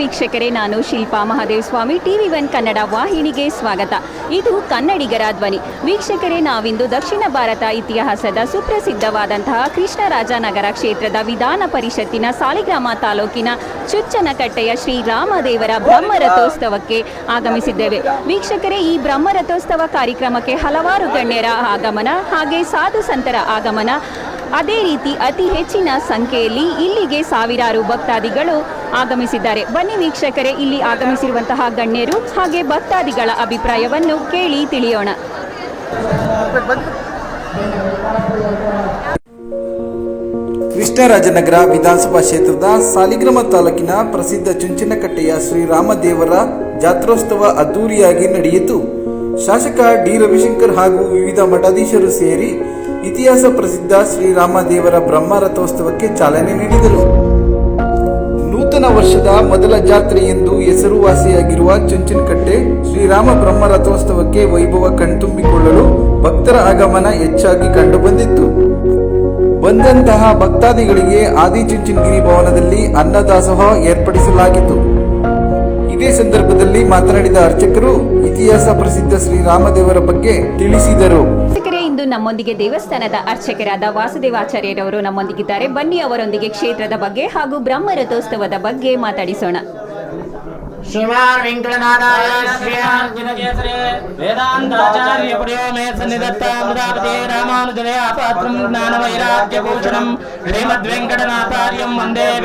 ವೀಕ್ಷಕರೇ, ನಾನು ಶಿಲ್ಪಾ ಮಹಾದೇವ್ ಸ್ವಾಮಿ TV one Kannada ವಾಹಿನಿಗೆ ಸ್ವಾಗತ. ಇದು ಕನ್ನಡಿಗರ ಧ್ವನಿ. ವೀಕ್ಷಕರೇ, ನಾವಿಂದು ದಕ್ಷಿಣ ಭಾರತ ಇತಿಹಾಸದ ಸುಪ್ರಸಿದ್ಧವಾದಂತಹ ಕೃಷ್ಣರಾಜನಗರ ಕ್ಷೇತ್ರದ ವಿಧಾನ ಪರಿಷತ್ತಿನ ಸಾಲಿಗ್ರಾಮ ತಾಲೂಕಿನ ಚುಚ್ಚನಕಟ್ಟೆಯ ಶ್ರೀ ರಾಮದೇವರ ಬ್ರಹ್ಮರಥೋತ್ಸವಕ್ಕೆ ಆಗಮಿಸಿದ್ದೇವೆ. ವೀಕ್ಷಕರೇ, ಈ ಬ್ರಹ್ಮರಥೋತ್ಸವ ಕಾರ್ಯಕ್ರಮಕ್ಕೆ ಹಲವಾರು ಗಣ್ಯರ ಆಗಮನ ಹಾಗೆ ಸಾಧು ಸಂತರ ಆಗಮನ ಅದೇ ರೀತಿ ಅತಿ ಹೆಚ್ಚಿನ ಸಂಖ್ಯೆಯಲ್ಲಿ ಇಲ್ಲಿಗೆ ಸಾವಿರಾರು ಭಕ್ತಾದಿಗಳು ಆಗಮಿಸಿದ್ದಾರೆ. ಬನ್ನಿ ವೀಕ್ಷಕರೇ, ಇಲ್ಲಿ ಆಗಮಿಸಿರುವಂತಹ ಗಣ್ಯರು ಹಾಗೆ ಭಕ್ತಾದಿಗಳ ಅಭಿಪ್ರಾಯವನ್ನು ಕೇಳಿ ತಿಳಿಯೋಣ. ಕೃಷ್ಣರಾಜನಗರ ವಿಧಾನಸಭಾ ಕ್ಷೇತ್ರದ ಸಾಲಿಗ್ರಾಮ ತಾಲೂಕಿನ ಪ್ರಸಿದ್ಧ ಚುಂಚನಕಟ್ಟೆಯ ಶ್ರೀರಾಮದೇವರ ಜಾತ್ರೋತ್ಸವ ಅದ್ದೂರಿಯಾಗಿ ನಡೆಯಿತು. ಶಾಸಕ ಡಿ ರವಿಶಂಕರ್ ಹಾಗೂ ವಿವಿಧ ಮಠಾಧೀಶರು ಸೇರಿ ಇತಿಹಾಸ ಪ್ರಸಿದ್ಧ ಶ್ರೀರಾಮದೇವರ ಬ್ರಹ್ಮ ರಥೋತ್ಸವಕ್ಕೆ ಚಾಲನೆ ನೀಡಿದರು. ನೂತನ ವರ್ಷದ ಮೊದಲ ಜಾತ್ರೆ ಎಂದು ಹೆಸರುವಾಸಿಯಾಗಿರುವ ಚುಂಚನಕಟ್ಟೆ ಶ್ರೀರಾಮ ಬ್ರಹ್ಮ ರಥೋತ್ಸವಕ್ಕೆ ವೈಭವ ಕಣ್ತುಂಬಿಕೊಳ್ಳಲು ಭಕ್ತರ ಆಗಮನ ಹೆಚ್ಚಾಗಿ ಕಂಡುಬಂದಿತ್ತು. ಬಂದಂತಹ ಭಕ್ತಾದಿಗಳಿಗೆ ಆದಿಚುಂಚನಗಿರಿ ಭವನದಲ್ಲಿ ಅನ್ನದಾಸೋಹ ಏರ್ಪಡಿಸಲಾಗಿತ್ತು. ಇದೇ ಸಂದರ್ಭದಲ್ಲಿ ಮಾತನಾಡಿದ ಅರ್ಚಕರು ಇತಿಹಾಸ ಪ್ರಸಿದ್ಧ ಶ್ರೀರಾಮದೇವರ ಬಗ್ಗೆ ತಿಳಿಸಿದರು. ಇಂದು ನಮ್ಮೊಂದಿಗೆ ದೇವಸ್ಥಾನದ ಅರ್ಚಕರಾದ ವಾಸುದೇವಾಚಾರ್ಯರವರು ನಮ್ಮೊಂದಿಗಿದ್ದಾರೆ. ಬನ್ನಿ ಅವರೊಂದಿಗೆ ಕ್ಷೇತ್ರದ ಬಗ್ಗೆ ಹಾಗೂ ಬ್ರಹ್ಮ ರಥೋತ್ಸವದ ಬಗ್ಗೆ ಮಾತಾಡಿಸೋಣ. ಶ್ರೀಮಾನ್ ವಂದೇ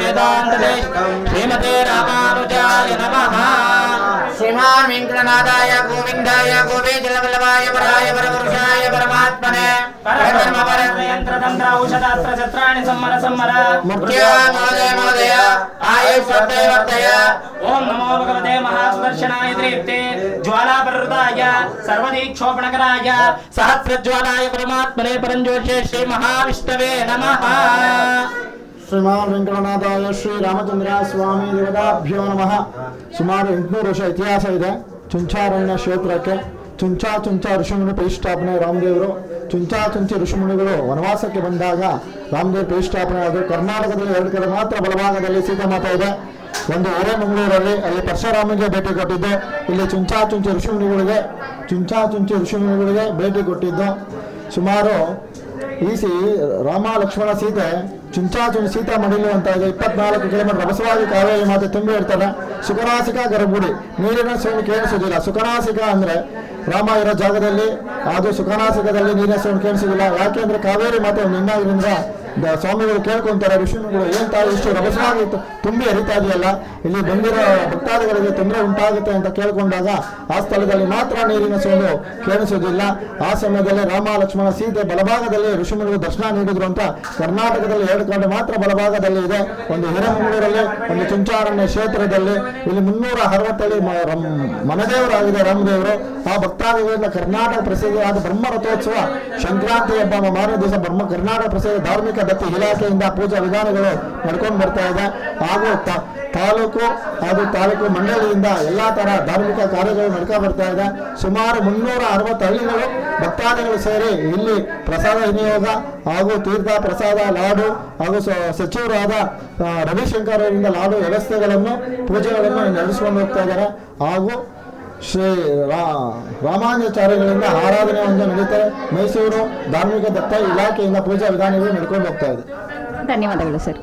ರಾಮಾನುಜಾಯ ನಮಃ. श्रीमान वेंकटनाथाय गोविन्दाय गोविन्दवल्लभाय वराय वरपुरुषाय परमात्मने परधर्म परयन्त्रतन्त्र औषधास्त्र शस्त्राणि सम्मर सम्मर मुख्या महोदय महोदय आयुष्वर्धय वर्धय ओम नमो भगवते महासुदर्शनाय दीप्ते ज्वालापरृताय सर्वदीक्षोपणकराय सहस्रज्वालाय परमात्मने परञ्जोषे श्री महाविष्णवे नमः ಶ್ರೀಮಾನ್ ವೆಂಕಟನಾಥಾಯ ಶ್ರೀ ರಾಮಚಂದ್ರ ಸ್ವಾಮಿ ದೇವತಾಭ್ಯೋ ನಮಃ. ಸುಮಾರು ಎಂಟುನೂರು ವರ್ಷ ಇತಿಹಾಸ ಇದೆ. ಚುಂಚಾರಣ್ಯ ಕ್ಷೇತ್ರಕ್ಕೆ ಚುಂಚಾ ಚುಂಚಾ ಋಷಿಮುನಿ ಪ್ರತಿಷ್ಠಾಪನೆ ರಾಮದೇವರು. ಚುಂಚಾ ಚುಂಚಿ ಋಷಿಮುನಿಗಳು ವನವಾಸಕ್ಕೆ ಬಂದಾಗ ರಾಮದೇವ್ ಪ್ರತಿಷ್ಠಾಪನೆ ಆದರು ಕರ್ನಾಟಕದಲ್ಲಿ ಎರಡು ಕಡೆ ಮಾತ್ರ ಬಲಭಾಗದಲ್ಲಿ ಸೀತಾಮಾತಾ ಇದೆ. ಒಂದು ಹಿರೇಮಂಗಳೂರಲ್ಲಿ ಅಲ್ಲಿ ಪರಶುರಾಮನಿಗೆ ಭೇಟಿ ಕೊಟ್ಟಿದ್ದು. ಇಲ್ಲಿ ಚುಂಚಾ ಚುಂಚಿ ಋಷಿಮುನಿಗಳಿಗೆ, ಚುಂಚಾ ಚುಂಚಿ ಋಷಿಮುನಿಗಳಿಗೆ ಭೇಟಿ ಕೊಟ್ಟಿದ್ದು. ಸುಮಾರು ಈಸಿ ರಾಮ ಲಕ್ಷ್ಮಣ ಸೀತೆ ಚುಂಚಾ ಚುಂಚಿ ಸೀತಾ ಮಡಿಲು ಅಂತ ಇದೆ. ಇಪ್ಪತ್ನಾಲ್ಕು ಕಿಲೋಮೀಟರ್ ರಭಸವಾಗಿ ಕಾವೇರಿ ಮಾತೆ ತುಂಬಿ ಇರ್ತಾರೆ ಸುಖನಾಸಿಕ ಗರ್ಭುಡಿ ನೀರಿನ ಸೌಂಡ್ ಕೇಳಿಸೋದಿಲ್ಲ ಸುಖನಾಸಿಕ ಅಂದ್ರೆ ರಾಮ ಇರೋ ಜಾಗದಲ್ಲಿ, ಅದು ಸುಖನಾಸಿಕದಲ್ಲಿ ನೀರಿನ ಸೌಂಡ್ ಕೇಳಿಸೋದಿಲ್ಲ ಯಾಕೆಂದ್ರೆ ಕಾವೇರಿ ಮಾತೆ ಒಂದು ಇನ್ನಾಗಿರಿಂದ ದ- ಸ್ವಾಮಿಗಳು ಕೇಳ್ಕೊಂತಾರೆ ಋಷಿಗಳು ಏನ್ ತಾಯಿ ಇಷ್ಟು ರಭಸವಾಗಿ ತು- ತುಂಬಿ ಹರಿತಾ ಇದೆಯಲ್ಲ, ಇಲ್ಲಿ ಬಂದಿರೋ ಭಕ್ತಾದಿಗಳಿಗೆ ತೊಂದರೆ ಉಂಟಾಗುತ್ತೆ ಅಂತ ಕೇಳ್ಕೊಂಡಾಗ ಆ ಸ್ಥಳದಲ್ಲಿ ಮಾತ್ರ ನೀರಿನ ಸೋಲು ಕೇಳಿಸೋದಿಲ್ಲ ಆ ಸಮಯದಲ್ಲಿ ರಾಮ ಲಕ್ಷ್ಮಣ ಸೀತೆ ಬಲಭಾಗದಲ್ಲಿ ಋಷಿಮುನಿಗಳು ದರ್ಶನ ನೀಡಿದ್ರು ಅಂತ ಕರ್ನಾಟಕದಲ್ಲಿ ಎರಡು ಕಡೆ ಮಾತ್ರ ಬಲಭಾಗದಲ್ಲಿ ಇದೆ. ಒಂದು ಹಿರೇಮಂಗಳೂರಲ್ಲಿ ಒಂದು ಚುಂಚಾರಣ್ಯ ಕ್ಷೇತ್ರದಲ್ಲಿ, ಇಲ್ಲಿ ಮುನ್ನೂರ ಅರವತ್ತೇಳು ಮನದೇವರಾಗಿದೆ ರಾಮದೇವರು. ಆ ಭಕ್ತಾದಿಗಳಿಂದ ಕರ್ನಾಟಕ ಪ್ರಸಿದ್ಧವಾದ ಬ್ರಹ್ಮ ರಥೋತ್ಸವ, ಸಂಕ್ರಾಂತಿ ಹಬ್ಬ ಮಾರನೇ ದಿವಸ ಬ್ರಹ್ಮ, ಕರ್ನಾಟಕ ಪ್ರಸಿದ್ಧ ಧಾರ್ಮಿಕ ದತ್ತಿ ಇಲಾಖೆಯಿಂದ ಪೂಜಾ ವಿಧಾನಗಳು ನಡ್ಕೊಂಡು ಬರ್ತಾ ಇದೆ. ಹಾಗೂ ತಾಲೂಕು ಹಾಗೂ ತಾಲೂಕು ಮಂಡಳಿಯಿಂದ ಎಲ್ಲ ತರ ಧಾರ್ಮಿಕ ಕಾರ್ಯಗಳು ನಡ್ಕೊ ಬರ್ತಾ ಇದೆ. ಸುಮಾರು ಮುನ್ನೂರ ಅರವತ್ತು ಹಳ್ಳಿಗಳು ಭಕ್ತಾದಿಗಳು ಸೇರಿ ಇಲ್ಲಿ ಪ್ರಸಾದ ವಿನಿಯೋಗ ಹಾಗೂ ತೀರ್ಥ ಪ್ರಸಾದ, ಲಾಡು ಹಾಗೂ ಸಚಿವರಾದ ರವಿಶಂಕರ್ ಅವರಿಂದ ಲಾಡು ವ್ಯವಸ್ಥೆಗಳನ್ನು, ಪೂಜೆಗಳನ್ನು ನಡೆಸಿಕೊಂಡು ಹೋಗ್ತಾ ಇದ್ದಾರೆ. ಹಾಗೂ ಶ್ರೀ ರಾ- ರಾಮಾನುಚಾರ್ಯಗಳಿಂದ ಆರಾಧನೆ ಒಂದು ನಡೀತಾರೆ ಮೈಸೂರು ಧಾರ್ಮಿಕ ದತ್ತ ಇಲಾಖೆಯಿಂದ ಪೂಜಾ ವಿಧಾನಗಳು ನಡ್ಕೊಂಡು ಹೋಗ್ತಾ ಇದೆ. ಧನ್ಯವಾದಗಳು, ಸರ್.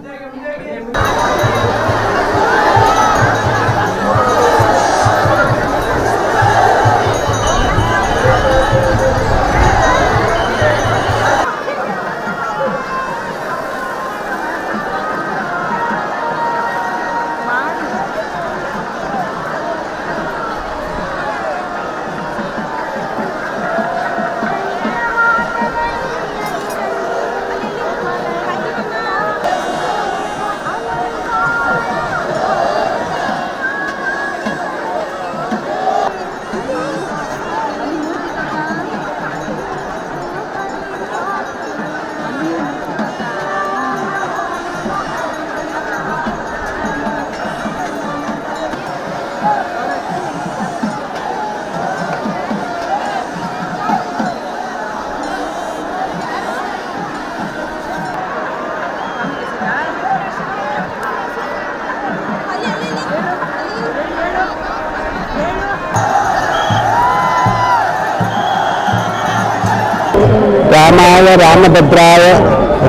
ರಾಮಾಯ, ರಾಮಭದ್ರಾಯ,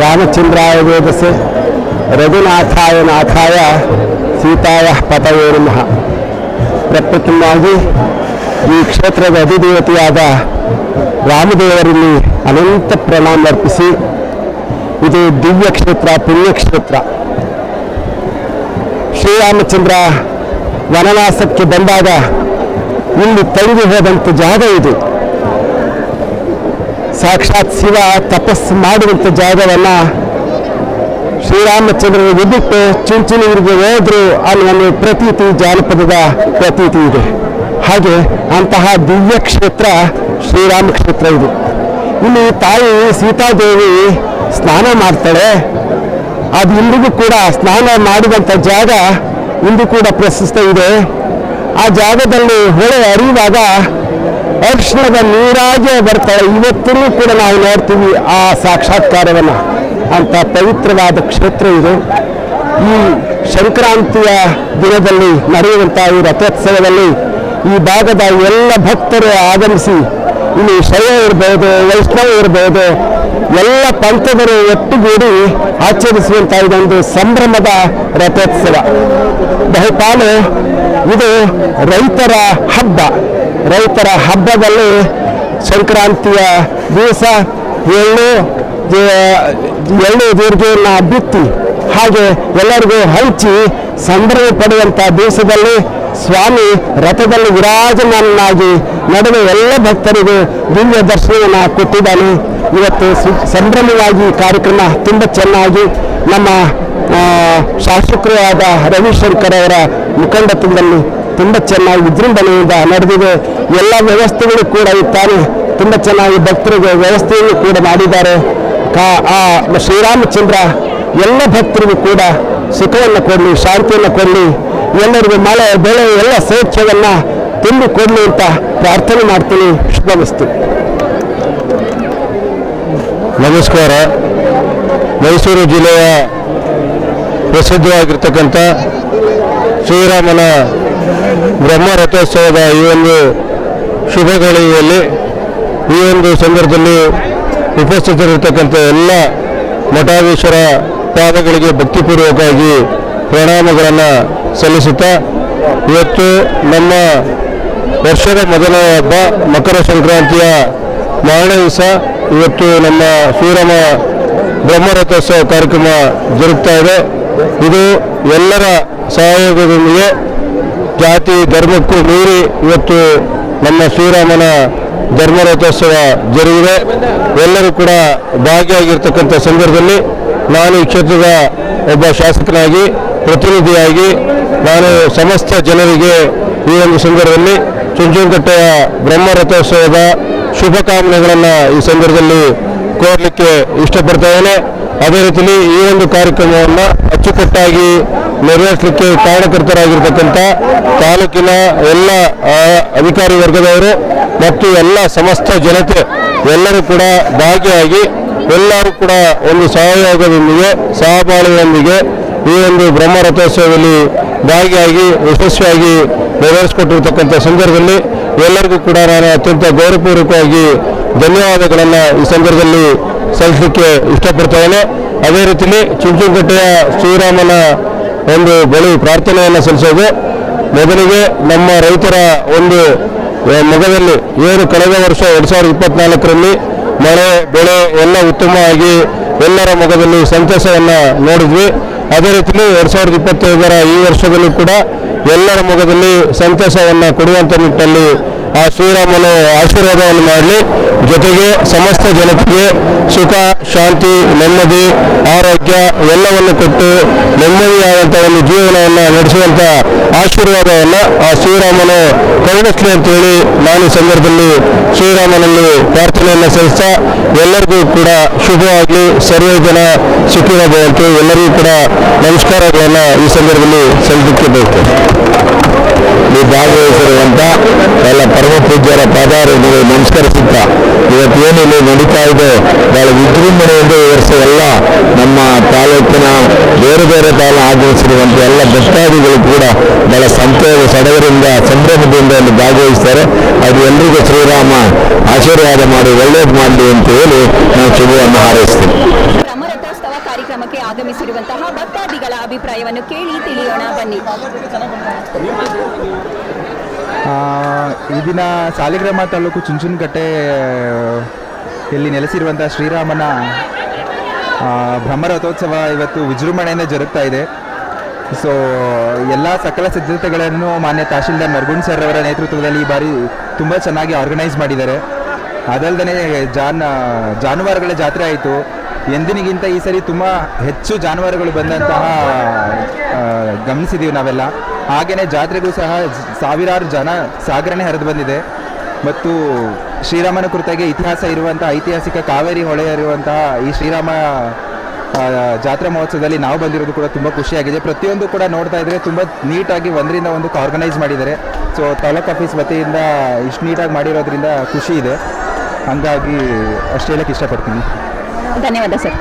ರಾಮಚಂದ್ರಾಯ ವೇದಸೆ ರಘುನಾಥಾಯ ನಾಥಾಯ, ಸೀತಾಯ ಪತಯೇ ನಮಃ. ಪ್ರಪ್ರಥಮವಾಗಿ ಈ ಕ್ಷೇತ್ರದ ಅಧಿದೇವತೆಯಾದ ರಾಮದೇವರಲ್ಲಿ ಅನಂತ ಪ್ರಣಾಮ ಅರ್ಪಿಸಿ, ಇದು ದಿವ್ಯ ಕ್ಷೇತ್ರ ಪುಣ್ಯಕ್ಷೇತ್ರ ಶ್ರೀರಾಮಚಂದ್ರ ವನವಾಸಕ್ಕೆ ಬಂದಾಗ ಇಲ್ಲಿ ತಂಗಿ ಹೋದಂಥ ಜಾಗ ಇದು. ಸಾಕ್ಷಾತ್ ಶಿವ ತಪಸ್ಸು ಮಾಡುವಂಥ ಜಾಗವನ್ನ ಶ್ರೀರಾಮಚಂದ್ರನಿಗೆ ಬಿಟ್ಟು ಚುಂಚನಗಿರಿಗೆ ಹೋದ್ರು ಒಂದು ಪ್ರತೀತಿ ಜಾನಪದದ ಪ್ರತೀತಿ ಇದೆ. ಹಾಗೆ ಅಂತಹ ದಿವ್ಯ ಕ್ಷೇತ್ರ ಶ್ರೀರಾಮ ಕ್ಷೇತ್ರ ಇದು. ಇಲ್ಲಿ ತಾಯಿ ಸೀತಾದೇವಿ ಸ್ನಾನ ಮಾಡ್ತಾಳೆ. ಅದು ಇಂದಿಗೂ ಕೂಡ ಸ್ನಾನ ಮಾಡಿದಂಥ ಜಾಗ ಇಂದು ಕೂಡ ಪ್ರಶಸ್ತ ಇದೆ. ಆ ಜಾಗದಲ್ಲಿ ಹೊಳೆ ಹರಿಯುವಾಗ ಅರ್ಶನದ ನೀರಾಗೆ ಬರ್ತಾಳೆ. ಇವತ್ತಿನೂ ಕೂಡ ನಾವು ನೋಡ್ತೀವಿ ಆ ಸಾಕ್ಷಾತ್ಕಾರವನ್ನು. ಅಂತ ಪವಿತ್ರವಾದ ಕ್ಷೇತ್ರ ಇದು. ಈ ಸಂಕ್ರಾಂತಿಯ ದಿನದಲ್ಲಿ ನಡೆಯುವಂತಹ ಈ ರಥೋತ್ಸವದಲ್ಲಿ ಈ ಭಾಗದ ಎಲ್ಲ ಭಕ್ತರು ಆಗಮಿಸಿ, ಇಲ್ಲಿ ಶೈವ ಇರ್ಬೋದು, ವೈಷ್ಣವ ಇರ್ಬೋದು, ಎಲ್ಲ ಪಂಥದರು ಒಟ್ಟುಗೂಡಿ ಆಚರಿಸುವಂತಹ ಇದೊಂದು ಸಂಭ್ರಮದ ರಥೋತ್ಸವ. ಬಹುಪಾಲು ಇದು ರೈತರ ಹಬ್ಬ. ರೈತರ ಹಬ್ಬದಲ್ಲಿ ಸಂಕ್ರಾಂತಿಯ ದಿವಸ ಎಳ್ಳು ಎಳ್ಳು ದೀರ್ಘೆಯನ್ನು ಬಿತ್ತಿ ಹಾಗೆ ಎಲ್ಲರಿಗೂ ಹಂಚಿ ಸಂಭ್ರಮ ಪಡುವಂಥ ದಿವಸದಲ್ಲಿ ಸ್ವಾಮಿ ರಥದಲ್ಲಿ ವಿರಾಜಮಾನನಾಗಿ ನಡುವೆ ಎಲ್ಲ ಭಕ್ತರಿಗೂ ದಿವ್ಯ ದರ್ಶನವನ್ನು ಕೊಟ್ಟಿದ್ದಾನೆ. ಇವತ್ತು ಸಂಭ್ರಮವಾಗಿ ಕಾರ್ಯಕ್ರಮ ತುಂಬ ಚೆನ್ನಾಗಿ ನಮ್ಮ ಶಾಸಕರೂ ರವಿಶಂಕರ್ ಅವರ ಮುಖಂಡತ್ವದಲ್ಲಿ ತುಂಬ ಚೆನ್ನಾಗಿ ವಿಜೃಂಭಣೆಯಿಂದ ನಡೆದಿದೆ. ಎಲ್ಲ ವ್ಯವಸ್ಥೆಗಳು ಕೂಡ ಇರ್ತಾರೆ ತುಂಬ ಚೆನ್ನಾಗಿ ಭಕ್ತರಿಗೆ ವ್ಯವಸ್ಥೆಯನ್ನು ಕೂಡ ಮಾಡಿದ್ದಾರೆ. ಆ ಶ್ರೀರಾಮಚಂದ್ರ ಎಲ್ಲ ಭಕ್ತರಿಗೂ ಕೂಡ ಸುಖವನ್ನು ಕೊಡಲಿ, ಶಾಂತಿಯನ್ನು ಕೊಡಲಿ. ಎಲ್ಲರಿಗೂ ಮಳೆ, ಬೆಳೆ, ಎಲ್ಲ ಸೌಖ್ಯವನ್ನು ತುಂಬಿ ಕೊಡಲಿ ಅಂತ ಪ್ರಾರ್ಥನೆ ಮಾಡ್ತೀನಿ. ಶುಭಮಸ್ತು. ನಮಸ್ಕಾರ. ಮೈಸೂರು ಜಿಲ್ಲೆಯ ಪ್ರಸಿದ್ಧವಾಗಿರ್ತಕ್ಕಂಥ ಶ್ರೀರಾಮನ ಬ್ರಹ್ಮ ರಥೋತ್ಸವದ ಈ ಒಂದು ಶುಭ ಗಳಿಗೆಯಲ್ಲಿ ಈ ಒಂದು ಸಂದರ್ಭದಲ್ಲಿ ಉಪಸ್ಥಿತರಿರ್ತಕ್ಕಂಥ ಎಲ್ಲ ಮಠಾಧೀಶ್ವರ ಪಾದಗಳಿಗೆ ಭಕ್ತಿಪೂರ್ವಕವಾಗಿ ಪ್ರಣಾಮಗಳನ್ನು ಸಲ್ಲಿಸುತ್ತಾ ಇವತ್ತು ನಮ್ಮ ವರ್ಷದ ಮೊದಲ ಹಬ್ಬ ಮಕರ ಸಂಕ್ರಾಂತಿಯ ಮಾರನೇ ದಿವಸ ಇವತ್ತು ನಮ್ಮ ಶ್ರೀರಾಮ ಬ್ರಹ್ಮರಥೋತ್ಸವ ಕಾರ್ಯಕ್ರಮ ಜರುಗ್ತಾ ಇದೆ. ಇದು ಎಲ್ಲರ ಸಹಯೋಗದೊಂದಿಗೆ ಜಾತಿ, ಧರ್ಮಕ್ಕೂ ಮೀರಿ ಇವತ್ತು ನಮ್ಮ ಶ್ರೀರಾಮನ ಧರ್ಮರಥೋತ್ಸವ ಜರುಗಿದೆ. ಎಲ್ಲರೂ ಕೂಡ ಭಾಗಿಯಾಗಿರ್ತಕ್ಕಂಥ ಸಂದರ್ಭದಲ್ಲಿ ನಾನು ಈ ಕ್ಷೇತ್ರದ ಒಬ್ಬ ಶಾಸಕನಾಗಿ, ಪ್ರತಿನಿಧಿಯಾಗಿ, ನಾನು ಸಮಸ್ತ ಜನರಿಗೆ ಈ ಒಂದು ಸಂದರ್ಭದಲ್ಲಿ ಬ್ರಹ್ಮ ಬ್ರಹ್ಮರಥೋತ್ಸವದ ಶುಭಕಾಮನೆಗಳನ್ನು ಈ ಸಂದರ್ಭದಲ್ಲಿ ಕೋರಲಿಕ್ಕೆ ಇಷ್ಟಪಡ್ತಾ ಅದೇ ರೀತಿಯಲ್ಲಿ ಈ ಒಂದು ಕಾರ್ಯಕ್ರಮವನ್ನು ಅಚ್ಚುಕಟ್ಟಾಗಿ ನೆರವೇರಿಸಲಿಕ್ಕೆ ಕಾರಣಕರ್ತರಾಗಿರ್ತಕ್ಕಂಥ ತಾಲೂಕಿನ ಎಲ್ಲ ಅಧಿಕಾರಿ ವರ್ಗದವರು ಮತ್ತು ಎಲ್ಲ ಸಮಸ್ತ ಜನತೆ ಎಲ್ಲರೂ ಕೂಡ ಭಾಗಿಯಾಗಿ ಎಲ್ಲರೂ ಕೂಡ ಒಂದು ಸಹಯೋಗದೊಂದಿಗೆ, ಸಹಬಾಳ್ವೆಯೊಂದಿಗೆ ಈ ಒಂದು ಬ್ರಹ್ಮ ರಥೋತ್ಸವದಲ್ಲಿ ಭಾಗಿಯಾಗಿ, ಯಶಸ್ವಿಯಾಗಿ ನೆರವೇರಿಸಿಕೊಟ್ಟಿರ್ತಕ್ಕಂಥ ಸಂದರ್ಭದಲ್ಲಿ ಎಲ್ಲರಿಗೂ ಕೂಡ ನಾನು ಅತ್ಯಂತ ಗೌರವಪೂರ್ವಕವಾಗಿ ಧನ್ಯವಾದಗಳನ್ನು ಈ ಸಂದರ್ಭದಲ್ಲಿ ಸಲ್ಲಿಸಲಿಕ್ಕೆ ಇಷ್ಟಪಡ್ತೇನೆ ಅದೇ ರೀತಿಯಲ್ಲಿ ಚುಂಚುಂಕಟ್ಟೆಯ ಶ್ರೀರಾಮನ ಒಂದು ಬಳಿ ಪ್ರಾರ್ಥನೆಯನ್ನು ಸಲ್ಲಿಸೋದು. ಮೊದಲಿಗೆ ನಮ್ಮ ರೈತರ ಒಂದು ಮಗದಲ್ಲಿ ಏನು ಕಳೆದ ವರ್ಷ ಎರಡು ಸಾವಿರದ ಇಪ್ಪತ್ನಾಲ್ಕರಲ್ಲಿ ಮಳೆ, ಬೆಳೆ ಎಲ್ಲ ಉತ್ತಮವಾಗಿ ಎಲ್ಲರ ಮೊಗದಲ್ಲಿ ಸಂತಸವನ್ನು ನೋಡಿದ್ವಿ. ಅದೇ ರೀತಿಯಲ್ಲಿ ಎರಡು ಸಾವಿರದ ಇಪ್ಪತ್ತೈದರ ಈ ವರ್ಷದಲ್ಲೂ ಕೂಡ ಎಲ್ಲರ ಮೊಗದಲ್ಲಿ ಸಂತಸವನ್ನು ಕೊಡುವಂಥ ನಿಟ್ಟಲ್ಲಿ ಆ ಶ್ರೀರಾಮನು ಆಶೀರ್ವಾದವನ್ನು ಮಾಡಲಿ. ಜೊತೆಗೆ ಸಮಸ್ತ ಜನತೆಗೆ ಸುಖ, ಶಾಂತಿ, ನೆಮ್ಮದಿ, ಆರೋಗ್ಯ ಎಲ್ಲವನ್ನು ಕೊಟ್ಟು ನೆಮ್ಮದಿಯಾದಂಥ ಒಂದು ಜೀವನವನ್ನು ನಡೆಸುವಂಥ ಆಶೀರ್ವಾದವನ್ನು ಆ ಶ್ರೀರಾಮನು ಅಂತ ಅಂತೇಳಿ ನಾನು ಸಂದರ್ಭದಲ್ಲಿ ಶ್ರೀರಾಮನಲ್ಲಿ ಪ್ರಾರ್ಥನೆಯನ್ನು ಸಲ್ಲಿಸ್ತಾ ಎಲ್ಲರಿಗೂ ಕೂಡ ಶುಭವಾಗಲಿ. ಸರ್ವೇ ಜನ ಸುಖಿರಬಹುದು ಎಲ್ಲರಿಗೂ ಕೂಡ ನಮಸ್ಕಾರಗಳನ್ನು ಈ ಸಂದರ್ಭದಲ್ಲಿ ಸಲ್ಲಿಸಲಿಕ್ಕೆ ಬಯಸ್ತೇನೆ ಈ ಭಾಗವಹಿಸಿರುವಂತ ಎಲ್ಲ ಪರಮ ಪೂಜ್ಯರ ಪಾದಾರರಿಗೆ ನಮಸ್ಕರಿಸುತ್ತಾ, ಇವತ್ತು ಏನು ಇಲ್ಲಿ ನಡೀತಾ ಇದೆ, ಬಹಳ ವಿಜೃಂಭಣೆಯಿಂದ ಈ ವರ್ಷ ಎಲ್ಲ ನಮ್ಮ ತಾಲೂಕಿನ ಬೇರೆ ಬೇರೆ ತಾಲ ಆಗಮಿಸಿರುವಂತ ಎಲ್ಲ ಭಕ್ತಾದಿಗಳು ಕೂಡ ಬಹಳ ಸಂತೋಷ ಸಡಗರಿಂದ ಸಂಭ್ರಮದಿಂದ ಇಲ್ಲಿ ಭಾಗವಹಿಸ್ತಾರೆ. ಅದು ಎಲ್ಲರಿಗೂ ಶ್ರೀರಾಮ ಆಶೀರ್ವಾದ ಮಾಡಿ, ಒಳ್ಳೇದು ಮಾಡಲಿ ಅಂತ ಹೇಳಿ ನಾವು ಶುಭವನ್ನು ಕಾರ್ಯಕ್ರಮಕ್ಕೆ ಆಗಮಿಸಿರುವಂತಹ ಭಕ್ತಾದಿಗಳ ಅಭಿಪ್ರಾಯವನ್ನು ಕೇಳಿ ತಿಳಿಯೋಣ, ಬನ್ನಿ. ಈ ದಿನ ಸಾಲಿಗ್ರಾಮ ತಾಲೂಕು ಚುಂಚುನಕಟ್ಟೆ ಇಲ್ಲಿ ನೆಲೆಸಿರುವಂಥ ಶ್ರೀರಾಮನ ಬ್ರಹ್ಮರಥೋತ್ಸವ ಇವತ್ತು ವಿಜೃಂಭಣೆಯಿಂದ ಜರುಗ್ತಾ ಇದೆ. ಸೊ ಎಲ್ಲ ಸಕಲ ಸಿದ್ಧತೆಗಳನ್ನು ಮಾನ್ಯ ತಹಶೀಲ್ದಾರ್ ನರ್ಗುಣ್ ಸರ್ ಅವರ ನೇತೃತ್ವದಲ್ಲಿ ಈ ಬಾರಿ ತುಂಬ ಚೆನ್ನಾಗಿ ಆರ್ಗನೈಸ್ ಮಾಡಿದ್ದಾರೆ. ಅದಲ್ಲದೆ ಜಾನ್, ಜಾನುವಾರುಗಳ ಜಾತ್ರೆ ಆಯಿತು. ಎಂದಿನಿಗಿಂತ ಈ ಸರಿ ತುಂಬ ಹೆಚ್ಚು ಜಾನುವಾರುಗಳು ಬಂದಂತಹ ಗಮನಿಸಿದೀವಿ ನಾವೆಲ್ಲ. ಹಾಗೆಯೇ ಜಾತ್ರೆಗೂ ಸಹ ಸಾವಿರಾರು ಜನ ಸಾಗರನೇ ಹರಿದು ಬಂದಿದೆ. ಮತ್ತು ಶ್ರೀರಾಮನ ಕುರಿತಾಗಿ ಇತಿಹಾಸ ಇರುವಂತಹ ಐತಿಹಾಸಿಕ ಕಾವೇರಿ ಹೊಳೆ ಇರುವಂತಹ ಈ ಶ್ರೀರಾಮ ಜಾತ್ರಾ ಮಹೋತ್ಸವದಲ್ಲಿ ನಾವು ಬಂದಿರೋದು ಕೂಡ ತುಂಬ ಖುಷಿಯಾಗಿದೆ. ಪ್ರತಿಯೊಂದು ಕೂಡ ನೋಡ್ತಾ ಇದ್ರೆ ತುಂಬ ನೀಟಾಗಿ ಒಂದರಿಂದ ಒಂದು ಆರ್ಗನೈಸ್ ಮಾಡಿದ್ದಾರೆ. ಸೊ ತಾಲೂಕ್ ಆಫೀಸ್ ವತಿಯಿಂದ ಇಷ್ಟು ನೀಟಾಗಿ ಮಾಡಿರೋದ್ರಿಂದ ಖುಷಿ ಇದೆ. ಹಂಗಾಗಿ ಅಷ್ಟು ಹೇಳಕ್ಕೆ ಇಷ್ಟಪಡ್ತೀನಿ. ಧನ್ಯವಾದ ಸರ್.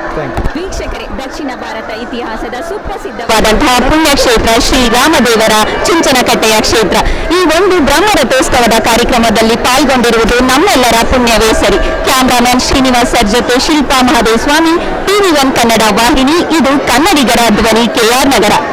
ವೀಕ್ಷಕರೇ ದಕ್ಷಿಣ ಭಾರತ ಇತಿಹಾಸದ ಸುಪ್ರಸಿದ್ಧವಾದಂತಹ ಪುಣ್ಯಕ್ಷೇತ್ರ ಶ್ರೀರಾಮದೇವರ ಚುಂಚನಕಟ್ಟೆಯ ಕ್ಷೇತ್ರ. ಈ ಒಂದು ಬ್ರಹ್ಮರಥೋತ್ಸವದ ಕಾರ್ಯಕ್ರಮದಲ್ಲಿ ಪಾಲ್ಗೊಂಡಿರುವುದು ನಮ್ಮೆಲ್ಲರ ಪುಣ್ಯವೇ ಸರಿ. ಕ್ಯಾಮ್ರಾಮನ್ ಶ್ರೀನಿವಾಸ್ ಸರ್ ಜೊತೆ ಶಿಲ್ಪಾ ಮಹದೇವ್ ಸ್ವಾಮಿ ಟಿವಿ ಒನ್ ಕನ್ನಡ ವಾಹಿನಿ ಇದು ಕನ್ನಡಿಗರ ಧ್ವನಿ ಕೆಆರ್ ನಗರ.